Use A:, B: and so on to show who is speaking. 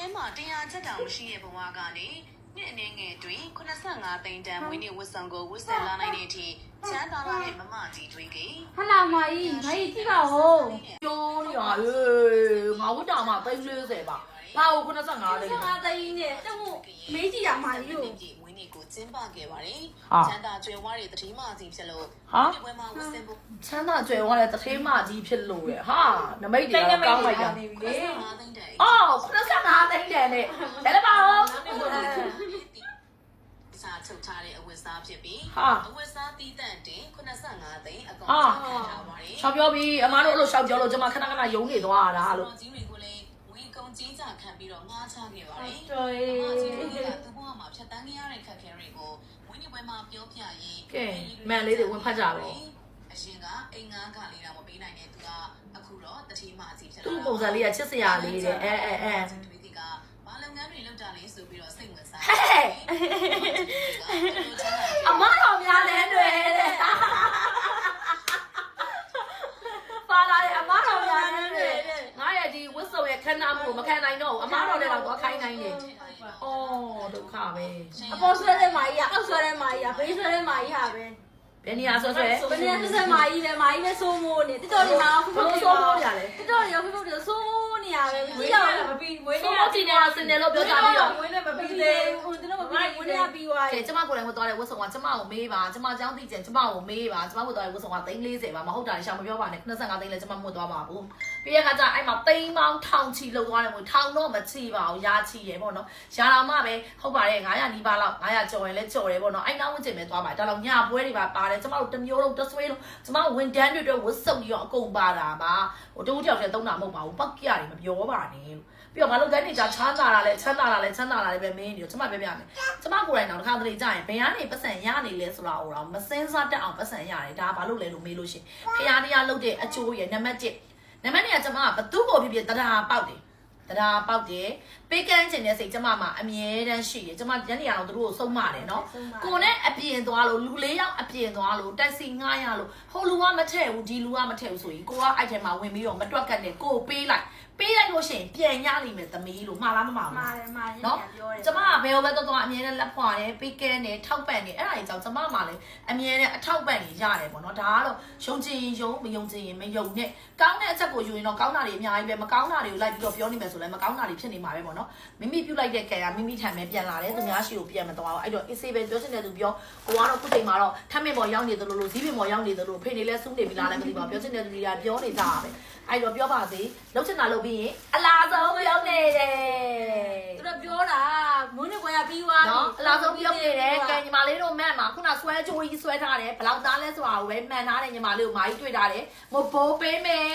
A: ထဲမှာတရားချက်တောင်မရှိတဲ့ဘဝကနေနှစ်အနေငယ်တွင်85သိန်းတန်မွေးနေ့ဝတ်ဆောင်ကိုဝတ်ဆင်လာနိုင်တဲ့အထိချမ်းသာလာတဲ့မမကြီးတွေကေ
B: ဟလာမကြီးမကြီးကြည့်ပါဦး
C: ပြောနေရဟေးငါဝတ်တာမှ340ပါဘာကို85လေး
B: ငါသိန်းနဲ့တက်မှုမေးကြည့်ရမှာကြီးကို
A: မွေးနေ့ကိုကျင်းပခဲ့ပါတယ်
C: ဟာ
A: ချမ်းသာကြွယ်ဝတဲ့တတိမကြီးဖြစ်လို့
C: ဟာ
A: ဒီပွဲမှာဝတ်ဆင်ဖို့
C: ချမ်းသာကြွယ်ဝတဲ့တထေးမကြီးဖြစ်လို့ရဟာနမိတ်တွေကတော့ကောင်းလိုက်တာ
A: 85သိန်းတန်
C: အော် 85သိန်းတန်နဲ့ဒါလည်းပါဦး
A: စာချုပ်ထားတဲ့အဝတ်စားဖြစ်ပြီး
C: ဟာ
A: အဝတ်စားတီးတန့်တင်85သိန်းအကောင်
C: ဟာ
A: ခံထားပါတယ်
C: ရှောက်ပြောပြီးအမားတို့အဲ့လိုရှောက်ပြောလို့ကျွန်မခဏခဏယုံနေသွားတာလို့
A: တော်ကြီးတွေကိုလည်းဝင်ကုန်ကြီးကြခံပြီးတော့ငားချခဲ့ပါတယ်
B: တော်။ရေး
A: မာကြီးတွေကသူ့ဘဝမှာဖြတ်တန်းခဲ့ရတဲ့ခက်ခဲတွေကိုဝင်းနေပွဲမှာပြောပြရင်း
C: ကဲမန်လေးတွေဝင်ဖတ်ကြတော့
A: အရှင်ကအိမ်ငါးကလေးတော့မပေးနိုင်တဲ့သူကအခုတော့တတိမအကြီးဖြစ်လာ
C: သူ့ပုံစံလေးကချစ်စရာလေးတဲ့အဲအဲအဲ အမားတော်များလဲတွေ့တဲ့ပါလာတယ်အမားတော်များလဲတွေ့ငါရဲ့ဒီဝတ်စုံရဲ့ခဏမှုကိုမခံနိုင်တော့ဘူးအမားတော်လည်းတော့သွားခိုင်းနိုင်တယ်အော်ဒုက္ခပဲ
B: အပေါ်ဆွဲတဲ့မာကြီးကအောက်ဆွဲတဲ့မာကြီးကဘေးဆွဲတဲ့မာကြီးဟာပဲ
C: ဘယ်နေရာဆွဆွဲ
B: ဘယ်နေရာဆွဆွဲမာကြီးလဲမာကြီးနဲ့ဆိုးမိုးနေတိတော်တွေမှာဖု
C: ဖု
B: ဆိုးမိုး
C: ကြ
B: တ
C: ယ်တိ
B: တော်တွေရောဖုဖုတွေဆိုးမိုးနေရတယ်မပြီးတော့မပြီးမွေးနေ
C: ရတင်နေတာစင်တယ်လို့ပြောတာပြီးတော့
B: မွေးနေမပြီးသေးဘူးတို့မပြီးမွေးနေပြီးသွား
C: တယ်ကျမကိုယ်တိုင်ဝတ်သွားတဲ့ဝတ်စုံကကျမကိုမေးပါကျမကြောင်းသိကျင်ကျမကိုမေးပါကျမဝတ်သွားတဲ့ဝတ်စုံက340ပါမဟုတ်တာရှောင်မပြောပါနဲ့25သိန်းလဲကျမမွတ်သွားပါဘူးပြီးရခါကျအဲ့မှာသိန်းပေါင်းထောင်ချီလောက်သွားတယ်မို့ထောင်တော့မချီပါဘူးရာချီရယ်ပေါ့နော်ရာတော်မှပဲဟုတ်ပါတယ်900နီးပါးလောက်900ကျော်ရင်လဲကျော်တယ်ပေါ့နော်အဲ့နောက်ဝင်ကျင်ပဲသွားပါဒါတော့ညပွဲတွေပါပါတယ်ကျမတို့တစ်မျိုးလုံးတစ်ဆွေးလုံးကျမဝန်တန်းတွေအတွက်ဝတ်စုံရောအကုန်ပါတာပါဟိုတူတယောက်တည်းသုံးတာမဟုတ်ပါဘူးပောက်ကြရတယ်မပြောပါနဲ့လို့ပြီးတော့ငါတို့တိုင်းနေကြချမ်းသာလာလဲချမ်းသာလာလဲချမ်းသာလာလဲပဲမင်းနေတော့ကျမပြောပြမယ်ကျမကိုယ်တိုင်တော့တစ်ခါတလေကြာရင်ဘယ်ကနေပတ်စံရနေလဲဆိုတာဟိုတော့မစင်းစားတက်အောင်ပတ်စံရတယ်ဒါဘာလို့လဲလို့မေးလို့ရှိရင်ဖရားတရားလုပ်တဲ့အကျိုးရနံပါတ်1နံပါတ်2ကကျမကဘသူ့ကိုဖြစ်ဖြစ်တရားပေါက်တယ် တရားပေါက်တယ်ပေးကမ်းခြင်းတဲ့စိတ်ကျမမှာအမြဲတမ်းရှိတယ်ကျမညနေရအောင်တို့ကိုစုံမတယ်နော်ကိုနဲ့အပြင်သွားလို့လူလေးယောက်အပြင်သွားလို့တက်စီငှားရလို့ဟိုလူကမထည့်ဘူးဒီလူကမထည့်ဘူးဆိုရင်ကိုကအဲ့ထဲမှာဝင်ပြီးတော့မတွက်ကတ်နဲ့ကိုကိုပေးလိုက်ပေးလိုက်လို့ရှိရင်ပြန်ရလိမ့်မယ်သမီးလို့မှားလားမမှားဘူး
B: မာတယ်မာတယ်
C: နော်
B: ပြောတယ်
C: ကျမကဘယ်လိုပဲတော့တော့အမြဲတမ်းလက်ဖွာတယ်ပေးကဲတယ်ထောက်ပံ့တယ်အဲ့ဒါကြီးကြောင့်ကျမမှလည်းအမြဲတမ်းအထောက်ပံ့နေရတယ်ပေါ့နော်ဒါကတော့ယုံကြည်ရင်ယုံမယုံကြည်ရင်မယုံနဲ့ကောင်းတဲ့အချက်ကိုယူရင်တော့ကောင်းတာတွေအများကြီးပဲမကောင်းတာတွေကိုလိုက်ပြီးတော့ပြောနေမယ်ဆိုလည်းမကောင်းတာတွေဖြစ်နေမှာပဲပေါ့နော်မိမိပြုတ်လိုက်တဲ့ကံကမိမိထံပဲပြန်လာတယ်သူများရှိကိုပြန်မသွားဘူးအဲ့တော့အေးဆေးပဲပြောချင်တဲ့သူပြောကိုကတော့ခုချိန်မှာတော့ထမ်းမင်ပေါ်ရောက်နေသလိုလိုဇီးပင်ပေါ်ရောက်နေသလိုဖေနေလဲစူးနေပြီလားလည်းမသိပါဘူးပြောချင်တဲ့သူတွေကပြောနေကြတာပဲအဲ့တော့ပြောပါစေလှုပ်ချင်တာလုပ်ပြီးရင်အလားဆုံးပြောနေတယ်
B: သူတို့ပြောတာမွေးနေကွာပြီးသွားပြီ
C: နော်အလားဆုံးပြုတ်နေတယ်ကဲညီမလေးတို့မက်မှာခုနဆွဲကြိုးကြီးဆွဲထားတယ်ဘယ်လောက်သားလဲဆိုတာကိုပဲမှန်ထားတယ်ညီမလေးကိုမာကြီးတွေ့ထားတယ်မဘိုးပေးမယ်